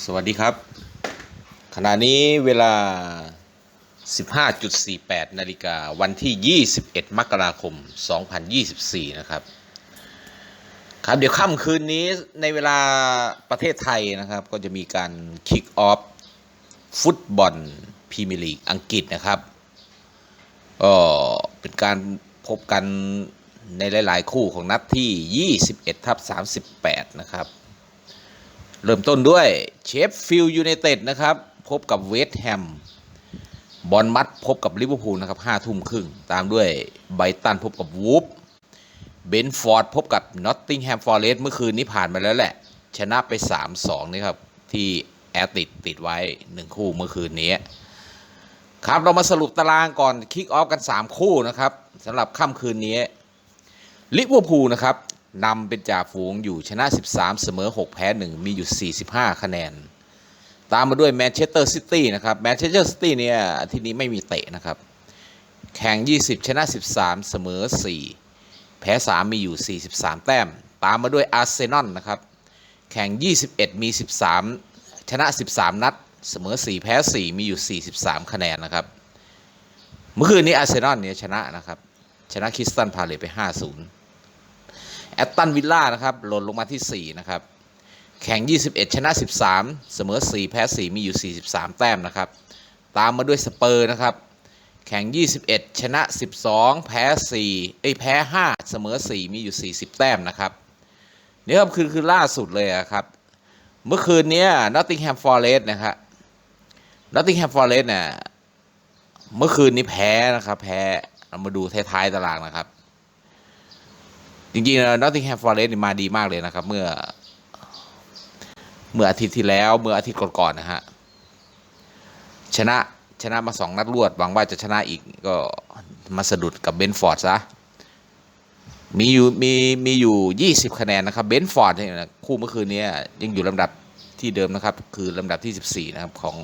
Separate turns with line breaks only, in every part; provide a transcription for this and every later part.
สวัสดีครับ ขณะนี้เวลา 15.48 นาฬิกาวันที่ 21 มกราคม 2024 นะครับ ครับเดี๋ยวค่ำคืนนี้ในเวลาประเทศไทยนะครับ ก็จะมีการคิกออฟฟุตบอลพรีเมียร์ลีกอังกฤษนะครับก็เป็นการพบกันในหลาย ๆ คู่ของนัดที่ 21 ทับ 38 นะครับ เริ่มต้นด้วยเชฟฟิลยูไนเต็ดนะครับ พบกับเวสต์แฮมบอลมัดพบกับลิเวอร์พูลนะครับห้าทุ่มครึ่ง ตามด้วยไบตันพบกับวูฟเบนฟอร์ดพบกับนอตติงแฮมฟอร์เรสต์เมื่อคืนนี้ผ่านมาแล้วแหละ ชนะไป 3-2 นี่ครับ ที่แอตติดติดไว้ 1 คู่เมื่อคืนนี้ ครับเรามาสรุปตารางก่อนคิกออฟกัน 3 คู่นะครับสำหรับค่ำคืนนี้ลิเวอร์พูลนะครับ นำเป็นจ่าฝูงอยู่ชนะ 13 เสมอ 6 แพ้ 1 มีอยู่ 45 คะแนน ตามมาด้วยแมนเชสเตอร์ซิตี้นะครับแมนเชสเตอร์ซิตี้เนี่ยที่นี้ไม่มีเตะนะครับ แข่ง 20 ชนะ 13 เสมอ 4 แพ้ 3 มีอยู่ 43 แต้ม ตามมาด้วยอาร์เซนอลนะครับ แข่ง 21 มี 13 ชนะ 13 นัด เสมอ 4 แพ้ 4 มีอยู่ 43 คะแนนนะครับ เมื่อคืนนี้อาร์เซนอลเนี่ยชนะนะครับ ชนะคริสตันพาเลตไป 5-0 แอตตันวิลล่านะครับหล่นลงมาที่ 4 นะครับ แข่ง 21 ชนะ 13 เสมอ 4 แพ้ 4 มีอยู่ 43 แต้มนะครับ ตามมาด้วยสเปอร์นะครับ แข่ง 21 ชนะ 12 แพ้ 4 เอ้ยแพ้ 5 เสมอ 4 มีอยู่ 40 แต้มนะครับนี่ครับคือคือล่าสุดเลยอะครับ เมื่อคืนนี้นอตติงแฮมฟอร์เรสนะครับนอตติงแฮมฟอร์เรสเนี่ยเมื่อคืนนี้แพ้นะครับ แพ้เรามาดูท้ายๆตารางนะครับ จริงๆนอตติงแฮมฟอร์เรสมาดีมากเลยนะครับ เมื่อ เมื่ออาทิตย์ที่แล้ว เมื่ออาทิตย์ก่อนๆนะฮะ ชนะชนะมาสองนัดรวด หวังว่าจะชนะอีกก็มาสะดุดกับเบนฟอร์ดซะ มีอยู่มีมีอยู่ 20 คะแนนนะครับ เบนฟอร์ดเนี่ยคู่เมื่อคืนนี้ยังอยู่ลำดับที่เดิมนะครับ คือลำดับที่ 14 นะครับของ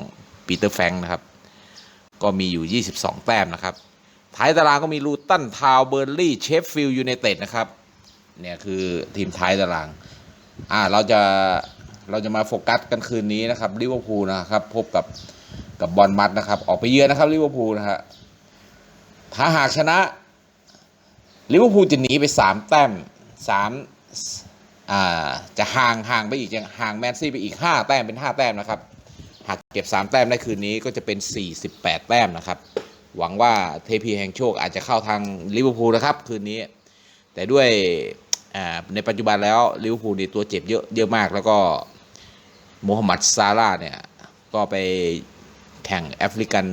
ปีเตอร์แฟงนะครับ ก็มีอยู่ 22 แต้มนะครับ ท้ายตารางก็มีลูตันทาวเบอร์ลี่เชฟฟิลด์ยูไนเต็ดนะครับ เนี่ยคือทีมท้ายตาราง อ่าเราจะเราจะมาโฟกัสกันคืนนี้นะครับลิเวอร์พูลนะครับ พบกับกับบอลมัดนะครับ ออกไปเยือนนะครับลิเวอร์พูลนะฮะถ้าหากชนะลิเวอร์พูลจะหนีไปสามแต้มสามอ่าจะห่างห่างไปอีกจะห่างแมนซี่ไปอีกห้าแต้มเป็นห้าแต้มนะครับ หากเก็บสามแต้มได้คืนนี้ก็จะเป็นสี่สิบแปดแต้มนะครับ หวังว่าเทพีแห่งโชคอาจจะเข้าทางลิเวอร์พูลนะครับ คืนนี้ แต่ด้วย ในปัจจุบันแล้วลิเวอร์พูลนี่ตัวเจ็บเยอะเยอะมาก แล้วก็โมฮัมหมัดซาร่าเนี่ย ก็ไปแข่งแอฟริกัน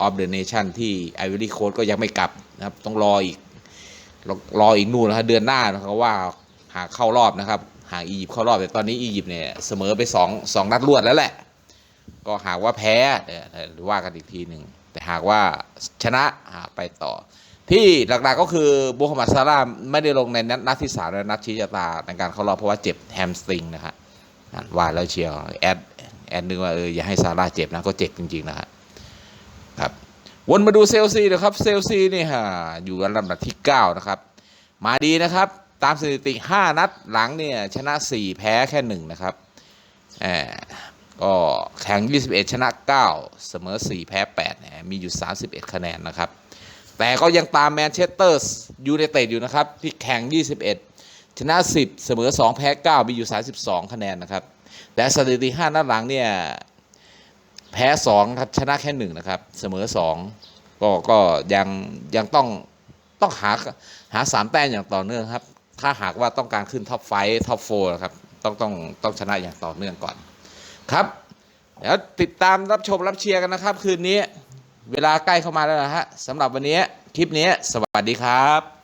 ออฟเดอะเนชั่นที่ไอวอรี่โคสก็ยังไม่กลับนะครับ ต้องรออีกรอรออีกนู่นนะครับเดือนหน้านะครับว่าหากเข้ารอบนะครับ หากอียิปต์เข้ารอบแต่ตอนนี้อียิปต์เนี่ยเสมอไปสองสองนัดรวดแล้วแหละ ก็หากว่าแพ้เดี๋ยวว่ากันอีกทีหนึ่งแต่หากว่าชนะหากไปต่อ ที่หลักๆก็คือบูฮัมมัดซาร่าไม่ได้ลงในนัดที่สามและนัดชี้ชะตาในการเข้ารอบเพราะว่าเจ็บแฮมสตริงนะฮะนั่นว่าแล้วเชียวแอดแอดนึกว่าเอออย่าให้ซาร่าเจ็บนะก็เจ็บจริงๆนะฮะครับวนมาดูเซลซีนะครับเซลซีนี่ฮะอยู่อันดับที่ 9 นะครับ มาดีนะครับ ตามสถิติ 5 นัดหลังเนี่ยชนะ 4 แพ้แค่ 1 นะครับแหมก็แข่ง 21 ชนะ 9 เสมอ 4 แพ้8เนี่ยมีอยู่ 31 คะแนนนะครับ แต่ก็ยังตามแมนเชสเตอร์ยูไนเต็ดอยู่นะครับ ที่แข่ง 21 ชนะ 10 เสมอ 2 แพ้ 9 มีอยู่ 32 คะแนนนะครับแต่สถิติ5นัดหลังเนี่ย แพ้ 2 ครับ ชนะแค่ 1 นะครับ เสมอ 2 ก็ก็ยังยังต้องต้องหาหา 3 แต้มอย่างต่อเนื่องครับ ถ้าหากว่าต้องการขึ้นท็อปไฟท็อปโฟครับ ต้องต้องต้องชนะอย่างต่อเนื่องก่อนครับเดี๋ยวติดตามรับชมรับเชียร์กันนะครับ คืนนี้ เวลาใกล้เข้ามาแล้วนะฮะสำหรับวันนี้คลิปนี้สวัสดีครับ